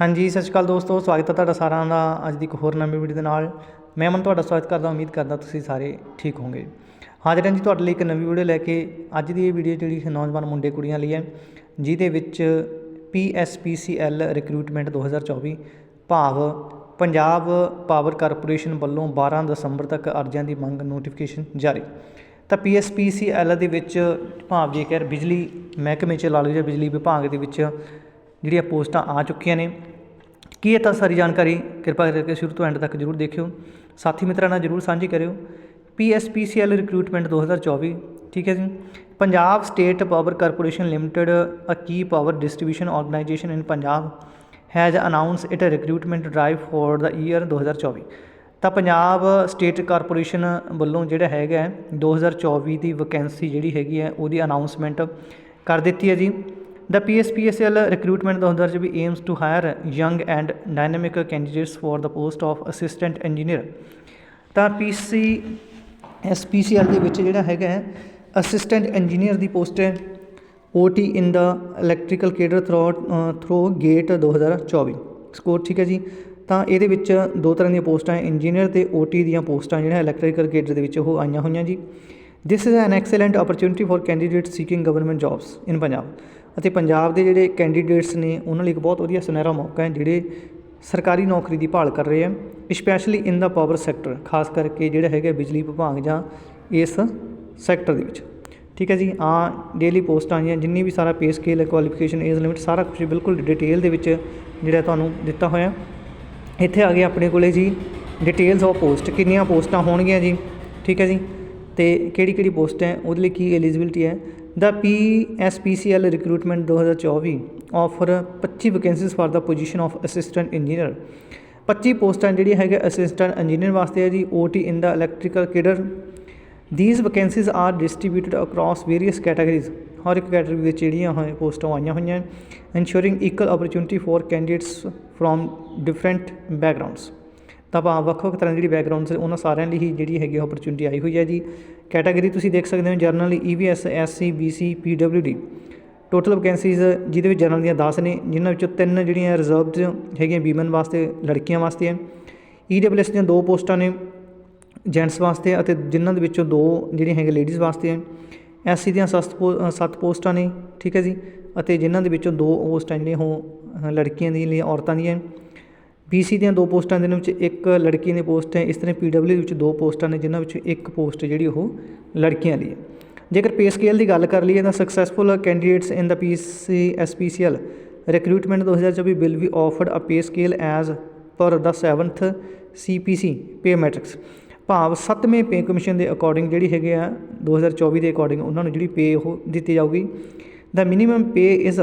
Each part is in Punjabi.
ਹਾਂਜੀ, ਸਤਿ ਸ਼੍ਰੀ ਅਕਾਲ ਦੋਸਤੋ, ਸਵਾਗਤ ਹੈ ਤੁਹਾਡਾ ਸਾਰਿਆਂ ਦਾ ਅੱਜ ਦੀ ਇੱਕ ਹੋਰ ਨਵੀਂ ਵੀਡੀਓ ਦੇ ਨਾਲ। ਮੈਂ ਮਨ ਤੁਹਾਡਾ ਸਵਾਗਤ ਕਰਦਾ, ਉਮੀਦ ਕਰਦਾ ਤੁਸੀਂ ਸਾਰੇ ਠੀਕ ਹੋਵੋਗੇ। ਹਾਜ਼ਰ ਹਾਂ ਜੀ ਤੁਹਾਡੇ ਲਈ ਇੱਕ ਨਵੀਂ ਵੀਡੀਓ ਲੈ ਕੇ। ਅੱਜ ਦੀ ਇਹ ਵੀਡੀਓ ਜਿਹੜੀ ਹੈ ਨੌਜਵਾਨ ਮੁੰਡੇ ਕੁੜੀਆਂ ਲਈ ਹੈ, ਜਿਹਦੇ ਵਿੱਚ PSPCL ਰਿਕਰੂਟਮੈਂਟ 2024 ਭਾਵ ਪੰਜਾਬ ਪਾਵਰ ਕਾਰਪੋਰੇਸ਼ਨ ਵੱਲੋਂ 12 ਦਸੰਬਰ ਤੱਕ ਅਰਜ਼ੀਆਂ ਦੀ ਮੰਗ ਨੋਟੀਫਿਕੇਸ਼ਨ ਜਾਰੀ। ਤਾਂ PSPCL ਦੇ ਵਿੱਚ ਭਾਵ ਜੇਕਰ ਬਿਜਲੀ ਮਹਿਕਮੇ ਚ ਲਾ ਲਓ ਜਾਂ ਬਿਜਲੀ ਵਿਭਾਗ ਦੇ ਵਿੱਚ ਜਿਹੜੀਆਂ ਪੋਸਟਾਂ ਆ ਚੁੱਕੀਆਂ ਨੇ। ਕੀ ਇਹ ਤਾਂ ਸਾਰੀ ਜਾਣਕਾਰੀ ਕਿਰਪਾ ਕਰਕੇ ਸ਼ੁਰੂ ਤੋਂ ਐਂਡ ਤੱਕ ਜਰੂਰ ਦੇਖਿਓ। ਸਾਥੀ ਮਿੱਤਰਾਂ ਨਾਲ ਜਰੂਰ ਸਾਂਝੀ ਕਰਿਓ। PSPCL ਰਿਕਰੂਟਮੈਂਟ 2024 ਠੀਕ ਹੈ ਜੀ। Punjab State Power Corporation Limited uh Ki power distribution organisation in Punjab has announce it uh recruitment drive for the year 2024 ਤਾਂ ਪੰਜਾਬ ਸਟੇਟ ਕਾਰਪੋਰੇਸ਼ਨ ਵੱਲੋਂ ਜਿਹੜਾ ਹੈਗਾ ਹੈ, 2024 ਦੀ ਵੈਕੈਂਸੀ ਜਿਹੜੀ ਹੈਗੀ ਹੈ ਉਹਦੀ ਅਨਾਉਂਸਮੈਂਟ ਕਰ ਦਿੱਤੀ ਹੈ ਜੀ। The PSPSL recruitment the Hondarjabi aims to hire young and dynamic candidates for the post of assistant engineer. ਤਾਂ ਪੀਸੀ ਐਸਪੀਸੀਐਲ ਦੇ ਵਿੱਚ ਜਿਹੜਾ ਹੈਗਾ ਅਸਿਸਟੈਂਟ ਇੰਜੀਨੀਅਰ ਦੀ ਪੋਸਟ ਹੈ OT in the electrical cadre through GATE 2024 score ਠੀਕ ਹੈ ਜੀ? ਤਾਂ ਇਹਦੇ ਵਿੱਚ ਦੋ ਤਰ੍ਹਾਂ ਦੀਆਂ ਪੋਸਟਾਂ ਹੈ ਇੰਜੀਨੀਅਰ ਤੇ ਓਟੀ ਦੀਆਂ ਪੋਸਟਾਂ ਜਿਹੜਾ ਇਲੈਕਟ੍ਰੀਕਲ ਗੇਟ ਦੇ ਵਿੱਚ ਉਹ ਆਈਆਂ ਹੋਈਆਂ ਜੀ। This is an excellent opportunity for candidate seeking government jobs in Punjab ਅਤੇ ਪੰਜਾਬ ਦੇ ਜਿਹੜੇ ਕੈਂਡੀਡੇਟਸ ਨੇ, ਉਹਨਾਂ ਲਈ ਇੱਕ ਬਹੁਤ ਵਧੀਆ ਸੁਨਹਿਰਾ ਮੌਕਾ ਹੈ, ਜਿਹੜੇ ਸਰਕਾਰੀ ਨੌਕਰੀ ਦੀ ਭਾਲ ਕਰ ਰਹੇ ਆ specially in the power sector ਖਾਸ ਕਰਕੇ ਜਿਹੜਾ ਹੈਗਾ ਬਿਜਲੀ ਵਿਭਾਗ ਜਾਂ ਇਸ ਸੈਕਟਰ ਦੇ ਵਿੱਚ। ਠੀਕ ਹੈ ਜੀ ਆ ਡੇਲੀ ਪੋਸਟਾਂ ਆਈਆਂ, ਜਿੰਨੀ ਵੀ ਸਾਰਾ pay scale qualification age limit ਸਾਰਾ ਕੁਝ ਬਿਲਕੁਲ ਡਿਟੇਲ ਦੇ ਵਿੱਚ ਜਿਹੜਾ ਤੁਹਾਨੂੰ ਦਿੱਤਾ ਹੋਇਆ ਇੱਥੇ ਆ ਗਏ ਆਪਣੇ ਕੋਲੇ ਜੀ ਡਿਟੇਲਸ ਆਫ ਪੋਸਟ ਕਿੰਨੀਆਂ ਪੋਸਟਾਂ ਹੋਣਗੀਆਂ ਜੀ। ਠੀਕ ਹੈ ਜੀ ਅਤੇ ਕਿਹੜੀ ਕਿਹੜੀ ਪੋਸਟ ਹੈ, ਉਹਦੇ ਲਈ ਕੀ ਐਲੀਜੀਬਿਲਟੀ ਹੈ? The P S P C L recruitment ਦੋ ਹਜ਼ਾਰ ਚੌਵੀ ਆਫਰ ਪੱਚੀ vacancies for the position of assistant engineer 25 ਪੋਸਟਾਂ ਜਿਹੜੀਆਂ ਹੈਗੇ ਅਸਿਸਟੈਂਟ ਇੰਜੀਨੀਅਰ ਵਾਸਤੇ ਹੈ ਜੀ T in the electrical cadre these vacancies are distributed across various categories ਹਰ ਇੱਕ ਕੈਟਾਗਰੀ ਵਿੱਚ ਜਿਹੜੀਆਂ ਹੋਏ ਪੋਸਟਾਂ ਆਈਆਂ ਹੋਈਆਂ ਹਨ ensuring equal opportunity for candidates from different backgrounds ਤਾਂ ਆਪਾਂ ਵੱਖ ਵੱਖ ਤਰ੍ਹਾਂ ਦੀ ਜਿਹੜੀ ਬੈਕਗ੍ਰਾਉਂਡਸ ਉਹਨਾਂ ਸਾਰਿਆਂ ਲਈ ਹੀ ਜਿਹੜੀ ਹੈਗੀ ਓਪਰਚੁਨਿਟੀ ਆਈ ਹੋਈ ਹੈ ਜੀ। ਕੈਟਾਗਰੀ ਤੁਸੀਂ ਦੇਖ ਸਕਦੇ ਹੋ general EVS SC BC PWD total vacancies ਜਿਹਦੇ ਵਿੱਚ ਜਰਨਲ ਦੀਆਂ 10 ਨੇ, ਜਿਨ੍ਹਾਂ ਵਿੱਚੋਂ ਤਿੰਨ ਜਿਹੜੀਆਂ ਰਿਜ਼ਰਵਡ ਹੈਗੀਆਂ ਵੀਮਨ ਵਾਸਤੇ, ਲੜਕੀਆਂ ਵਾਸਤੇ ਹੈ। ਈਡਬਲਯੂਐਸ ਦੀਆਂ ਦੋ ਪੋਸਟਾਂ ਨੇ ਜੈਂਟਸ ਵਾਸਤੇ ਅਤੇ ਜਿਨ੍ਹਾਂ ਦੇ ਵਿੱਚੋਂ ਦੋ ਜਿਹੜੀਆਂ ਹੈਗੇ ਲੇਡੀਜ਼ ਵਾਸਤੇ ਹੈ। ਐਸਸੀ ਦੀਆਂ 7 ਸੱਤ ਪੋਸਟਾਂ ਨੇ, ਠੀਕ ਹੈ ਜੀ। ਅਤੇ ਜਿਨ੍ਹਾਂ ਦੇ ਵਿੱਚੋਂ ਦੋ ਪੋਸਟਾਂ ਜਿਹੜੀਆਂ ਉਹ, ਲੜਕੀਆਂ ਦੀ ਲਈ ਔਰਤਾਂ ਦੀਆਂ ਬੀਸੀ ਦੀਆਂ ਦੋ ਪੋਸਟਾਂ ਦੇ ਵਿੱਚ ਇੱਕ ਲੜਕੀ ਦੀ ਪੋਸਟ ਹੈ, ਇਸ ਤਰ੍ਹਾਂ ਪੀਡਬਲਯੂ ਵਿੱਚ ਦੋ ਪੋਸਟਾਂ ਨੇ ਜਿਨ੍ਹਾਂ ਵਿੱਚੋਂ ਇੱਕ ਪੋਸਟ ਜਿਹੜੀ ਉਹ ਲੜਕੀਆਂ ਦੀ ਹੈ। ਜੇਕਰ ਪੇ ਸਕੇਲ ਦੀ ਗੱਲ ਕਰ ਲਈਏ ਤਾਂ successful candidates in the PC PSPCL recruitment 2024 will be offered uh pay scale as per the 7th CPC pay matrix ਭਾਵ 7ਵੇਂ ਪੇ ਕਮਿਸ਼ਨ ਦੇ ਅਕੋਰਡਿੰਗ ਜਿਹੜੀ ਹੈਗੇ ਆ 2024 ਦੇ ਅਕੋਰਡਿੰਗ ਉਹਨਾਂ ਨੂੰ ਜਿਹੜੀ ਪੇ ਉਹ ਦਿੱਤੀ ਜਾਊਗੀ। ਦਾ minimum pay is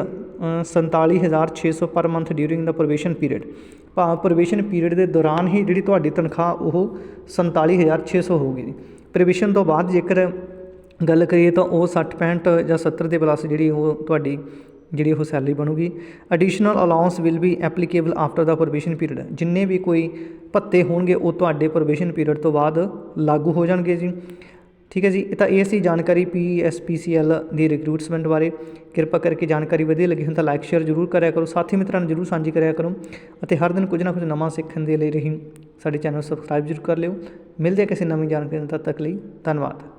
47600 per month during the probation period ਭਾਵ ਪ੍ਰੋਬੇਸ਼ਨ ਪੀਰੀਅਡ ਦੇ ਦੌਰਾਨ ਹੀ ਜਿਹੜੀ ਤੁਹਾਡੀ ਤਨਖਾਹ ਉਹ 47600 ਹੋਊਗੀ। ਜੀ ਪ੍ਰੋਬੇਸ਼ਨ ਤੋਂ ਬਾਅਦ ਜੇਕਰ ਗੱਲ ਕਰੀਏ ਤਾਂ ਉਹ 60 65 ਜਾਂ 70 ਦੇ ਪਲੱਸ ਜਿਹੜੀ ਉਹ ਤੁਹਾਡੀ ਜਿਹੜੀ ਉਹ ਸੈਲਰੀ ਬਣੂਗੀ। Additional allowance will be applicable after the probation period ਜਿੰਨੇ ਵੀ ਕੋਈ ਭੱਤੇ ਹੋਣਗੇ ਉਹ ਤੁਹਾਡੇ ਪ੍ਰੋਬੇਸ਼ਨ ਪੀਰੀਅਡ ਤੋਂ ਬਾਅਦ ਲਾਗੂ ਹੋ ਜਾਣਗੇ ਜੀ। ਠੀਕ ਹੈ ਜੀ, ਇਹ ਤਾਂ ਇਹ ਸੀ ਜਾਣਕਾਰੀ ਪੀ ਐੱਸ ਪੀ ਸੀ ਪੀਐਸਪੀਸੀਐਲ ਦੀ ਰਿਕਰੂਟਸਮੈਂਟ ਬਾਰੇ। ਕਿਰਪਾ ਕਰਕੇ ਜਾਣਕਾਰੀ ਵਧੀਆ ਲੱਗੀ ਹੁਣ ਤਾਂ ਲਾਈਕ ਸ਼ੇਅਰ ਜ਼ਰੂਰ ਕਰਿਆ ਕਰੋ। ਸਾਥੀ ਮਿੱਤਰਾਂ ਨੂੰ ਜ਼ਰੂਰ ਸਾਂਝੀ ਕਰਿਆ ਕਰੋ ਅਤੇ ਹਰ ਦਿਨ ਕੁਝ ਨਾ ਕੁਝ ਨਵਾਂ ਸਿੱਖਣ ਦੇ ਲਈ ਰਹੀ। ਸਾਡੇ ਚੈਨਲ ਸਬਸਕ੍ਰਾਈਬ ਜ਼ਰੂਰ ਕਰ ਲਿਓ। ਮਿਲਦੇ ਹਾਂ ਕਿਸੇ ਨਵੀਂ ਜਾਣਕਾਰੀ ਤਦ ਤੱਕ ਲਈ। ਧੰਨਵਾਦ।